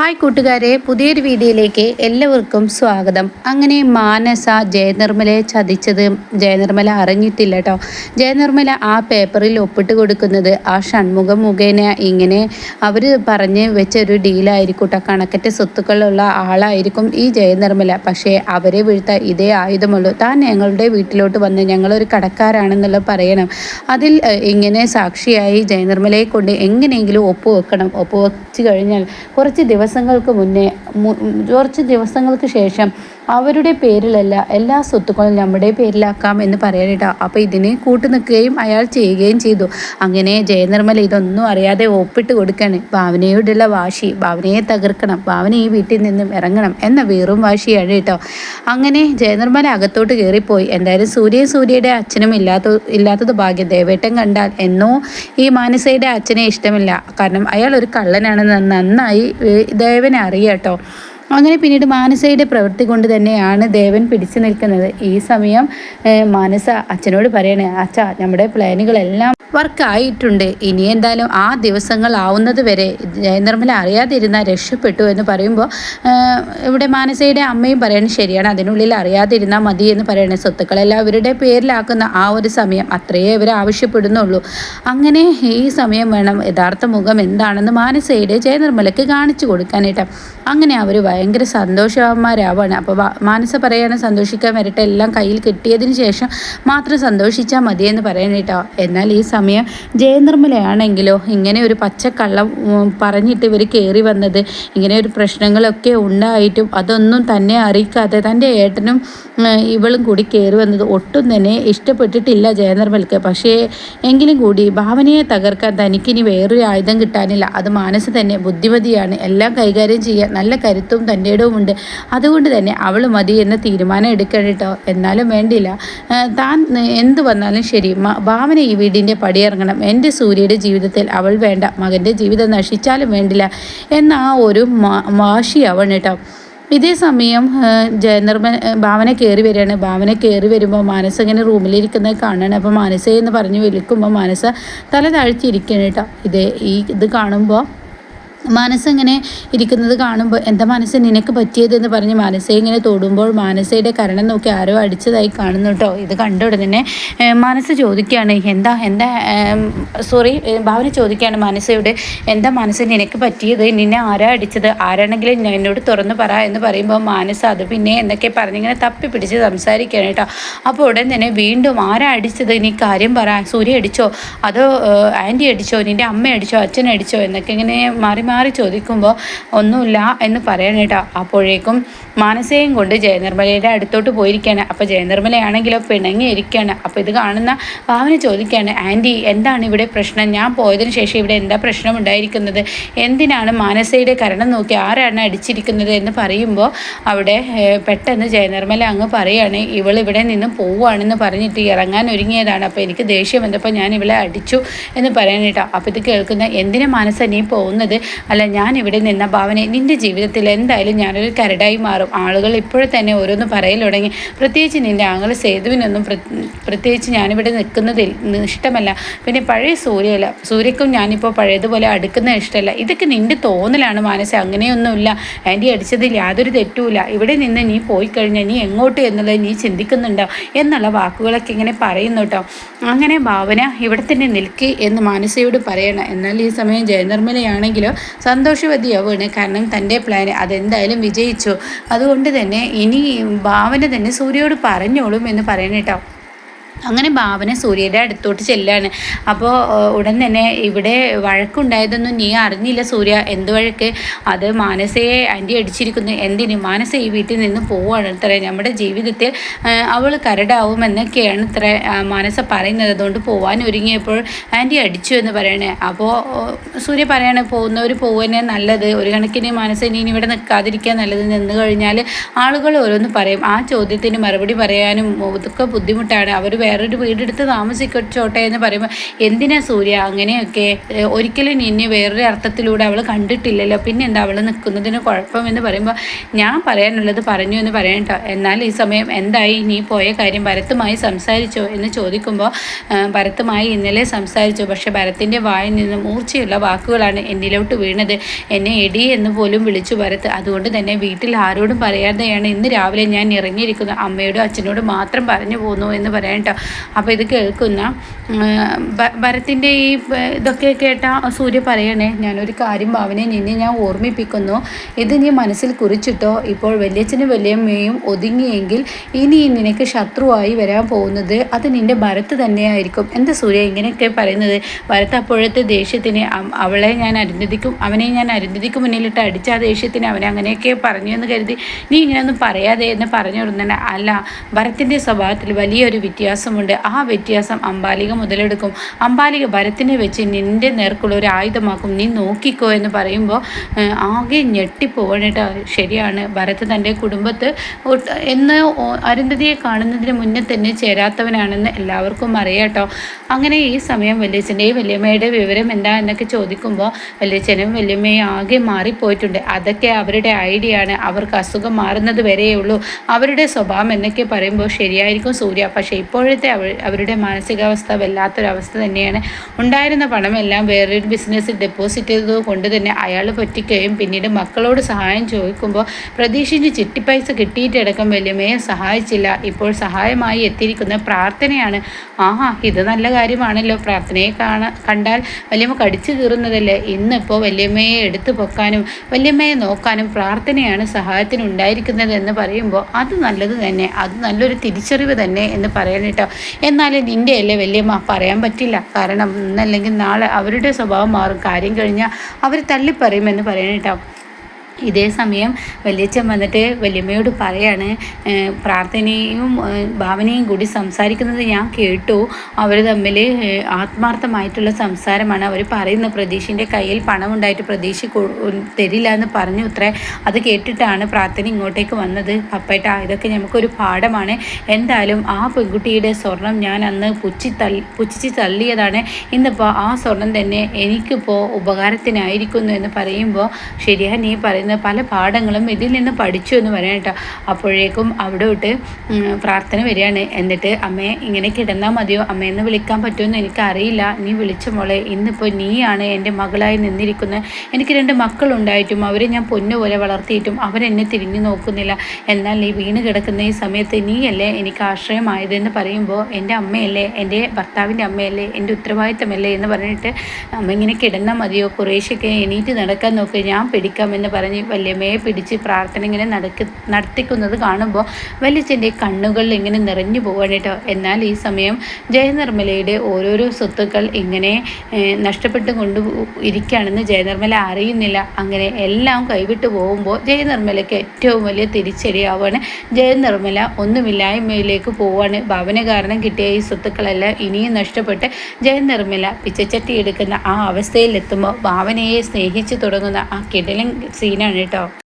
Hi കൂട്ടുകാരെ പുതിയൊരു വീഡിയോയിലേക്ക് എല്ലാവർക്കും സ്വാഗതം. അങ്ങനെ മാനസ ജയനിർമ്മലയെ ചതിച്ചത് ജയനിർമ്മല അറിഞ്ഞിട്ടില്ല കേട്ടോ ജയനിർമ്മല ആ പേപ്പറിൽ ഒപ്പിട്ട് കൊടുക്കുന്നത് ആ ഷൺമുഖം മുഖേന ഇങ്ങനെ അവർ പറഞ്ഞ് വെച്ച ഒരു ഡീലായിരിക്കും കേട്ടോ കണക്കറ്റ സ്വത്തുക്കളുള്ള ആളായിരിക്കും ഈ ജയനിർമ്മല. പക്ഷേ അവരെ വീഴ്ത്ത ഇതേ ആയുധമുള്ളൂ. താൻ ഞങ്ങളുടെ വീട്ടിലോട്ട് വന്ന് ഞങ്ങളൊരു കടക്കാരാണെന്നുള്ളത് പറയണം. അതിൽ ഇങ്ങനെ സാക്ഷിയായി ജയനിർമ്മലയെ കൊണ്ട് എങ്ങനെയെങ്കിലും ഒപ്പ് വെക്കണം ഒപ്പ് വെച്ച് കഴിഞ്ഞാൽ കുറച്ച് ദിവസങ്ങൾക്ക് മുന്നേ കുറച്ച് ദിവസങ്ങൾക്ക് ശേഷം അവരുടെ പേരിലല്ല എല്ലാ സ്വത്തുക്കളും നമ്മുടെ പേരിലാക്കാം എന്ന് പറയാനിട്ടാ അപ്പോൾ ഇതിന് കൂട്ടു നിൽക്കുകയും അയാൾ ചെയ്യുകയും ചെയ്തു. അങ്ങനെ ജയനിർമ്മല ഇതൊന്നും അറിയാതെ ഒപ്പിട്ട് കൊടുക്കണം. ഭാവനയോടുള്ള വാശി ഭാവനയെ തകർക്കണം ഭാവന ഈ വീട്ടിൽ നിന്നും ഇറങ്ങണം എന്ന വീറും വാശിയാണ് കേട്ടോ. അങ്ങനെ ജയനിർമ്മല അകത്തോട്ട് കയറിപ്പോയി. എന്തായാലും സൂര്യ സൂര്യയുടെ അച്ഛനും ഇല്ലാത്ത ഇല്ലാത്തത് ഭാഗ്യം ദേവേട്ടൻ കണ്ടാൽ എന്നോ ഈ മാനസയുടെ അച്ഛനെ ഇഷ്ടമില്ല. കാരണം അയാൾ ഒരു കള്ളനാണെന്ന് നന്നായി ദേവനെ അറിയാട്ടോ അങ്ങനെ പിന്നീട് മാനസയുടെ പ്രവൃത്തി കൊണ്ട് തന്നെയാണ് ദേവൻ പിടിച്ചു നിൽക്കുന്നത്. ഈ സമയം മാനസ അച്ഛനോട് പറയണേ അച്ഛ നമ്മുടെ പ്ലാനുകളെല്ലാം വർക്കായിട്ടുണ്ട്. ഇനി എന്തായാലും ആ ദിവസങ്ങൾ ആവുന്നത് വരെ ജയനിർമ്മല അറിയാതിരുന്ന രക്ഷപ്പെട്ടു എന്ന് പറയുമ്പോൾ ഇവിടെ മാനസയുടെ അമ്മയും പറയണത് ശരിയാണ് അതിനുള്ളിൽ അറിയാതിരുന്നാൽ മതി എന്ന് പറയണത് സ്വത്തുക്കളെല്ലാം അവരുടെ പേരിലാക്കുന്ന ആ ഒരു സമയം അത്രയേ ഇവർ ആവശ്യപ്പെടുന്നുള്ളൂ. അങ്ങനെ ഈ സമയം വേണം. യഥാർത്ഥ മുഖം എന്താണെന്ന് മാനസയുടെ ജയനിർമ്മലക്ക് കാണിച്ചു കൊടുക്കാനായിട്ട്. അങ്ങനെ അവർ ഭയങ്കര സന്തോഷവാന്മാരാവാണ്. അപ്പോൾ മാനസ പറയാണ് സന്തോഷിക്കാൻ വരട്ടെ എല്ലാം കയ്യിൽ കിട്ടിയതിന് ശേഷം മാത്രം സന്തോഷിച്ചാൽ മതിയെന്ന് പറയാനായിട്ടോ എന്നാൽ ഈ സമയം ജയനിർമ്മലയാണെങ്കിലോ ഇങ്ങനെ ഒരു പച്ചക്കള്ളം പറഞ്ഞിട്ട് ഇവർ കയറി വന്നത് ഇങ്ങനെ ഒരു പ്രശ്നങ്ങളൊക്കെ ഉണ്ടായിട്ടും അതൊന്നും തന്നെ അറിയിക്കാതെ തന്റെ ഏട്ടനും ഇവളും കൂടി കയറി വന്നത് ഒട്ടും തന്നെ ഇഷ്ടപ്പെട്ടിട്ടില്ല ജയനിർമ്മൽക്ക് പക്ഷേ എങ്കിലും കൂടി ഭാവനയെ തകർക്കാൻ തനിക്കിനി വേറൊരു ആയുധം കിട്ടാനില്ല. അത് മാനസ് തന്നെ ബുദ്ധിമതിയാണ്. എല്ലാം കൈകാര്യം ചെയ്യാൻ നല്ല കരുത്തും തന്റെ ഉണ്ട്. അതുകൊണ്ട് തന്നെ അവൾ മതി എന്ന തീരുമാനം എടുക്കണം കേട്ടോ. എന്നാലും വേണ്ടില്ല. താൻ എന്ത് വന്നാലും ശരി. ഭാവന ഈ വീടിന്റെ പടിയിറങ്ങണം. എന്റെ സൂര്യയുടെ ജീവിതത്തിൽ അവൾ വേണ്ട. മകന്റെ ജീവിതം നശിച്ചാലും വേണ്ടില്ല. എന്ന ആ ഒരു വാശി അവൻ കേട്ടോ. ഇതേ സമയം നിർമ്മ ഭാവന കയറി വരികയാണ്. ഭാവന കയറി വരുമ്പോൾ മാനസ ഇങ്ങനെ റൂമിലിരിക്കുന്നത് കാണുകയാണ്. അപ്പോൾ മാനസ എന്ന് പറഞ്ഞ് വിളിക്കുമ്പോൾ മാനസ തല താഴ്ത്തിയിരിക്കുകയാണ് കേട്ടോ. ഇതേ ഈ ഇത് കാണുമ്പോൾ മനസ്സിങ്ങനെ ഇരിക്കുന്നത് കാണുമ്പോൾ എന്താ മനസ്സ് നിനക്ക് പറ്റിയതെന്ന് പറഞ്ഞ് മനസ്സെ ഇങ്ങനെ തൊടുമ്പോൾ മാനസയുടെ കരണം നോക്കി ആരോ അടിച്ചതായി കാണുന്നു കേട്ടോ ഇത് കണ്ട ഉടനെ മനസ്സ് ചോദിക്കുകയാണ് എന്താ എന്താ സോറി ഭാവന ചോദിക്കുകയാണ് മനസ്സയുടെ എന്താ മനസ്സ് നിനക്ക് പറ്റിയത്? നിന്നെ ആരാ അടിച്ചത്? ആരാണെങ്കിലും എന്നോട് തുറന്നു പറ എന്ന് പറയുമ്പോൾ മനസ്സ് അത് പിന്നെ എന്നൊക്കെ പറഞ്ഞിങ്ങനെ തപ്പി പിടിച്ച് സംസാരിക്കുകയാണ് കേട്ടോ അപ്പോൾ ഉടൻ തന്നെ വീണ്ടും ആരാ അടിച്ചത്? നീ കാര്യം പറ. സൂര്യ അടിച്ചോ? അതോ ആന്റി അടിച്ചോ? നിന്റെ അമ്മ അടിച്ചോ? അച്ഛൻ അടിച്ചോ? എന്നൊക്കെ ഇങ്ങനെ മാറി മാറി ചോദിക്കുമ്പോൾ ഒന്നുമില്ല എന്ന് പറയണം കേട്ടോ. അപ്പോഴേക്കും മാനസയും കൊണ്ട് ജയനിർമ്മലയുടെ അടുത്തോട്ട് പോയിരിക്കുകയാണ് അപ്പോൾ ജയനിർമ്മലയാണെങ്കിലോ പിണങ്ങിയിരിക്കുകയാണ് അപ്പോൾ ഇത് കാണുന്ന ഭാവന ചോദിക്കുകയാണ് ആന്റി എന്താണ് ഇവിടെ പ്രശ്നം? ഞാൻ പോയതിന് ശേഷം ഇവിടെ എന്താ പ്രശ്നം ഉണ്ടായിരിക്കുന്നത്? എന്തിനാണ് മാനസയുടെ കരണം നോക്കി ആരാണ് അടിച്ചിരിക്കുന്നത്? എന്ന് പറയുമ്പോൾ അവിടെ പെട്ടെന്ന് ജയനിർമ്മല അങ്ങ് പറയുകയാണ് ഇവൾ ഇവിടെ നിന്ന് പോവുകയാണെന്ന് പറഞ്ഞിട്ട് ഇറങ്ങാൻ ഒരുങ്ങിയതാണ്. അപ്പോൾ എനിക്ക് ദേഷ്യം വന്നപ്പോൾ ഞാൻ ഇവളെ അടിച്ചു എന്ന് പറയാനായിട്ടാ അപ്പോൾ ഇത് കേൾക്കുന്ന എന്തിനെ മാനസ പോകുന്നത്? അല്ല ഞാൻ ഇവിടെ നിന്ന ഭാവന നിന്റെ ജീവിതത്തിൽ എന്തായാലും ഞാനൊരു കരടായി മാറും. ആളുകൾ ഇപ്പോഴും തന്നെ ഓരോന്ന് പറയൽ തുടങ്ങി. പ്രത്യേകിച്ച് നിന്റെ ആങ്ങൾ സേതുവിനൊന്നും പ്രത്യേകിച്ച് ഞാനിവിടെ നിൽക്കുന്നതിൽ ഇഷ്ടമല്ല. പിന്നെ പഴയ സൂര്യയല്ല സൂര്യക്കും ഞാനിപ്പോൾ പഴയതുപോലെ അടുക്കുന്ന ഇഷ്ടമല്ല. ഇതൊക്കെ നിന്റെ തോന്നലാണ് മാനസ അങ്ങനെയൊന്നുമില്ല. ആന്റി അടിച്ചതിൽ യാതൊരു തെറ്റുമില്ല. ഇവിടെ നിന്ന് നീ പോയി കഴിഞ്ഞാൽ നീ എങ്ങോട്ട് എന്നുള്ളത് നീ ചിന്തിക്കുന്നുണ്ടോ എന്നുള്ള വാക്കുകളൊക്കെ ഇങ്ങനെ പറയുന്നു കേട്ടോ. അങ്ങനെ ഭാവന ഇവിടെ തന്നെ നിൽക്കി എന്ന് മാനസയോട് പറയണം. എന്നാൽ ഈ സമയം ജയനിർമ്മലയാണെങ്കിലോ സന്തോഷവതിയാവുകയാണ്. കാരണം തന്റെ പ്ലാൻ അതെന്തായാലും വിജയിച്ചു. അതുകൊണ്ട് തന്നെ ഇനി ഭാവന തന്നെ സൂര്യയോട് പറഞ്ഞോളും എന്ന് പറയണേട്ടോ അങ്ങനെ ഭാവന സൂര്യയുടെ അടുത്തോട്ട് ചെല്ലാണ്. അപ്പോൾ ഉടൻ തന്നെ ഇവിടെ വഴക്കുണ്ടായതൊന്നും നീ അറിഞ്ഞില്ല സൂര്യ. എന്ത് വഴക്ക്? അത് മാനസയെ ആന്റി അടിച്ചിരിക്കുന്നു. എന്തിന്? മാനസ ഈ വീട്ടിൽ നിന്ന് പോവുകയാണ് ഇത്ര നമ്മുടെ ജീവിതത്തിൽ അവൾ കരടാവും എന്നൊക്കെയാണ് ഇത്ര മാനസ പറയുന്നത്. അതുകൊണ്ട് പോവാൻ ഒരുങ്ങിയപ്പോൾ ആന്റി അടിച്ചു എന്ന് പറയണേ. അപ്പോൾ സൂര്യ പറയാണ് പോകുന്നവർ പോകുന്നതിനെ നല്ലത്. ഒരു കണക്കിന് മാനസ ഇനി ഇവിടെ നിൽക്കാതിരിക്കാൻ നല്ലത്. നിന്ന് കഴിഞ്ഞാൽ ആളുകൾ ഓരോന്ന് പറയും. ആ ചോദ്യത്തിന് മറുപടി പറയാനും ഇതൊക്കെ ബുദ്ധിമുട്ടാണ്. അവർ വേറൊരു വീടെടുത്ത് താമസിക്കച്ചോട്ടെ എന്ന് പറയുമ്പോൾ എന്തിനാ സൂര്യ? അങ്ങനെയൊക്കെ ഒരിക്കലും നിന്നെ വേറൊരു അർത്ഥത്തിലൂടെ അവൾ കണ്ടിട്ടില്ലല്ലോ. പിന്നെ എന്താ അവൾ നിൽക്കുന്നതിന് കുഴപ്പമെന്ന് പറയുമ്പോൾ ഞാൻ പറയാനുള്ളത് പറഞ്ഞു എന്ന് പറയണ്ടോ എന്നാൽ ഈ സമയം എന്തായി? നീ പോയ കാര്യം ഭരത്തുമായി സംസാരിച്ചോ എന്ന് ചോദിക്കുമ്പോൾ ഭരത്തുമായി ഇന്നലെ സംസാരിച്ചു. പക്ഷേ ഭരത്തിന്റെ വായിൽ നിന്ന് മൂർച്ചയുള്ള വാക്കുകളാണ് എന്നിലോട്ട് വീണത്. എന്നെ എടി എന്ന് പോലും വിളിച്ചു ഭരത്ത്. അതുകൊണ്ട് തന്നെ വീട്ടിൽ ആരോടും പറയാതെയാണ് ഇന്ന് രാവിലെ ഞാൻ ഇറങ്ങിയിരിക്കുന്നത്. അമ്മയോടും അച്ഛനോടും മാത്രം പറഞ്ഞു പോന്നു എന്ന് പറയട്ടോ അപ്പോൾ ഇത് കേൾക്കുന്ന ഭരത്തിന്റെ ഈ ഇതൊക്കെ കേട്ട സൂര്യ പറയണേ ഞാനൊരു കാര്യം ഭാവനയെ നിന്നെ ഞാൻ ഓർമ്മിപ്പിക്കുന്നു. ഇത് നീ മനസ്സിൽ കുറിച്ചിട്ടോ? ഇപ്പോൾ വലിയച്ഛനും വലിയമ്മയും ഒതുങ്ങിയെങ്കിൽ ഇനി നിനക്ക് ശത്രുവായി വരാൻ പോകുന്നത് അത് നിന്റെ ഭരത്ത് തന്നെയായിരിക്കും. എന്താ സൂര്യ ഇങ്ങനെയൊക്കെ പറയുന്നത്? ഭരത്ത് അപ്പോഴത്തെ ദേഷ്യത്തിന് അവളെ ഞാൻ അരുന്ധതിക്കും അവനെ ഞാൻ അരുന്ധതിക്ക് മുന്നിലിട്ട് അടിച്ച ആ ദേഷ്യത്തിന് അവനെ അങ്ങനെയൊക്കെ പറഞ്ഞു എന്ന് കരുതി. നീ ഇങ്ങനെയൊന്നും പറയാതെ എന്ന് പറഞ്ഞു കൊടുന്നെ അല്ല ഭരത്തിന്റെ സ്വഭാവത്തിൽ വലിയൊരു വ്യത്യാസമുണ്ട്. ആ വ്യത്യാസം അമ്പാലിക മുതലെടുക്കും. അമ്പാലിക ഭരത്തിനെ വെച്ച് നിന്റെ നേർക്കുള്ള ഒരു ആയുധമാക്കും. നീ നോക്കിക്കോ എന്ന് പറയുമ്പോൾ ആകെ ഞെട്ടിപ്പോകണേട്ടോ. ശരിയാണ്. ഭരത് തന്റെ കുടുംബത്ത് എന്ന് അരുന്ധതിയെ കാണുന്നതിന് മുന്നേ തന്നെ ചേരാത്തവനാണെന്ന് എല്ലാവർക്കും അറിയാട്ടോ. അങ്ങനെ ഈ സമയം വല്യച്ഛന്റെയും വല്യമ്മയുടെ വിവരം എന്താ എന്നൊക്കെ ചോദിക്കുമ്പോൾ വല്യച്ഛനും വല്യമ്മയും ആകെ മാറിപ്പോയിട്ടുണ്ട്. അതൊക്കെ അവരുടെ ഐഡിയ ആണ്. അവർക്ക് അസുഖം മാറുന്നത് വരെയുള്ളൂ. അവരുടെ സ്വഭാവം എന്നൊക്കെ പറയുമ്പോൾ ശരിയായിരിക്കും സൂര്യ. പക്ഷേ ഇപ്പോഴത്തെ അവരുടെ മാനസികാവസ്ഥ വല്ലാത്തൊരവസ്ഥ തന്നെയാണ്. ഉണ്ടായിരുന്ന പണമെല്ലാം വേറൊരു ബിസിനസ്സിൽ ഡെപ്പോസിറ്റ് ചെയ്തത് കൊണ്ട് തന്നെ അയാൾ പറ്റിക്കുകയും പിന്നീട് മക്കളോട് സഹായം ചോദിക്കുമ്പോൾ പ്രതീക്ഷിച്ച് ചിട്ടിപ്പൈസ കിട്ടിയിട്ടടക്കം വല്യമ്മയെ സഹായിച്ചില്ല. ഇപ്പോൾ സഹായമായി എത്തിയിരിക്കുന്ന പ്രാർത്ഥനയാണ്. ആഹാ ഇത് നല്ല കാര്യമാണല്ലോ പ്രാർത്ഥനയെ കാണ കണ്ടാൽ വല്യമ്മ കടിച്ചു കീറുന്നതല്ലേ? ഇന്നിപ്പോൾ വല്യമ്മയെ എടുത്തു പൊക്കാനും വല്യമ്മയെ നോക്കാനും പ്രാർത്ഥനയാണ് സഹായത്തിന് ഉണ്ടായിരിക്കുന്നത് എന്ന് പറയുമ്പോൾ അത് നല്ലത് തന്നെ അത് നല്ലൊരു തിരിച്ചറിവ് തന്നെ എന്ന് പറയണം കേട്ടോ. എന്നാൽ നിന്റെ അല്ലേ വല്യമ്മ പറയാൻ പറ്റില്ല. കാരണം ഇന്നല്ലെങ്കിൽ നാളെ അവരുടെ സ്വഭാവം മാറും. കാര്യം കഴിഞ്ഞാൽ അവർ തള്ളിപ്പറയുമെന്ന് പറയാനിട്ടോ ഇതേ സമയം വലിയച്ഛൻ വന്നിട്ട് വലിയമ്മയോട് പറയാണ് പ്രാർത്ഥനയും ഭാവനയും കൂടി സംസാരിക്കുന്നത് ഞാൻ കേട്ടു. അവർ തമ്മിൽ ആത്മാർത്ഥമായിട്ടുള്ള സംസാരമാണ് അവർ പറയുന്ന. പ്രതീഷിന്റെ കയ്യിൽ പണം ഉണ്ടായിട്ട് പ്രതീക്ഷ തരില്ല എന്ന് പറഞ്ഞു. ഇത്ര അത് കേട്ടിട്ടാണ് പ്രാർത്ഥന ഇങ്ങോട്ടേക്ക് വന്നത്. അപ്പേട്ട ഇതൊക്കെ നമുക്കൊരു പാഠമാണ്. എന്തായാലും ആ പെൺകുട്ടിയുടെ സ്വർണം ഞാൻ അന്ന് പുച്ചി തള്ളി പുച്ഛിച്ച് തള്ളിയതാണ്. ഇന്നിപ്പോൾ ആ സ്വർണം തന്നെ എനിക്കിപ്പോൾ ഉപകാരത്തിനായിരിക്കുന്നു എന്ന് പറയുമ്പോൾ ശരിയാ നീ പറയുന്നത് നിന്ന് പല പാഠങ്ങളും ഇതിൽ നിന്ന് പഠിച്ചു എന്ന് പറയാം കേട്ടോ. അപ്പോഴേക്കും അവിടെ വിട്ട് പ്രാർത്ഥന വരികയാണ്. എന്നിട്ട് അമ്മയെ ഇങ്ങനെ കിടന്നാൽ മതിയോ? അമ്മയെന്ന് വിളിക്കാൻ പറ്റുമെന്ന് എനിക്കറിയില്ല. നീ വിളിച്ച മോളെ ഇന്നിപ്പോൾ നീയാണ് എന്റെ മകളായി നിന്നിരിക്കുന്നത് എനിക്ക് രണ്ട് മക്കളുണ്ടായിട്ടും അവരെ ഞാൻ പൊന്നു പോലെ വളർത്തിയിട്ടും അവരെന്നെ തിരിഞ്ഞു നോക്കുന്നില്ല. എന്നാൽ നീ വീണ് കിടക്കുന്ന ഈ സമയത്ത് നീയല്ലേ എനിക്ക് ആശ്രയമായതെന്ന് പറയുമ്പോൾ എന്റെ അമ്മയല്ലേ എന്റെ ഭർത്താവിന്റെ അമ്മയല്ലേ എന്റെ ഉത്തരവാദിത്തമല്ലേ എന്ന് പറഞ്ഞിട്ട് അമ്മ ഇങ്ങനെ കിടന്നാൽ മതിയോ? കുറേശ്ശൊക്കെ എണീറ്റ് നടക്കാൻ നോക്കുക ഞാൻ പിടിക്കാമെന്ന് പറഞ്ഞ് വല്യമ്മയെ പിടിച്ച് പ്രാർത്ഥന ഇങ്ങനെ നടക്കി നടത്തിക്കുന്നത് കാണുമ്പോൾ വല്യച്ഛന്റെ കണ്ണുകളിൽ ഇങ്ങനെ നിറഞ്ഞു പോവാണ് കേട്ടോ. എന്നാൽ ഈ സമയം ജയനിർമ്മലയുടെ ഓരോരോ സ്വത്തുക്കൾ ഇങ്ങനെ നഷ്ടപ്പെട്ടു കൊണ്ടു ഇരിക്കുകയാണെന്ന് ജയനിർമ്മല അറിയുന്നില്ല. അങ്ങനെ എല്ലാം കൈവിട്ട് പോകുമ്പോൾ ജയനിർമ്മലയ്ക്ക് ഏറ്റവും വലിയ തിരിച്ചടിയാവുകയാണ് ജയനിർമ്മല ഒന്നുമില്ലായ്മയിലേക്ക് പോവാണ്. ഭവന കാരണം കിട്ടിയ ഈ സ്വത്തുക്കളെല്ലാം ഇനിയും നഷ്ടപ്പെട്ട് ജയനിർമ്മല പിച്ചച്ചട്ടി എടുക്കുന്ന ആ അവസ്ഥയിലെത്തുമ്പോൾ ഭാവനയെ സ്നേഹിച്ചു തുടങ്ങുന്ന ആ കിടലൻ സീനാണ് കേട്ടോ.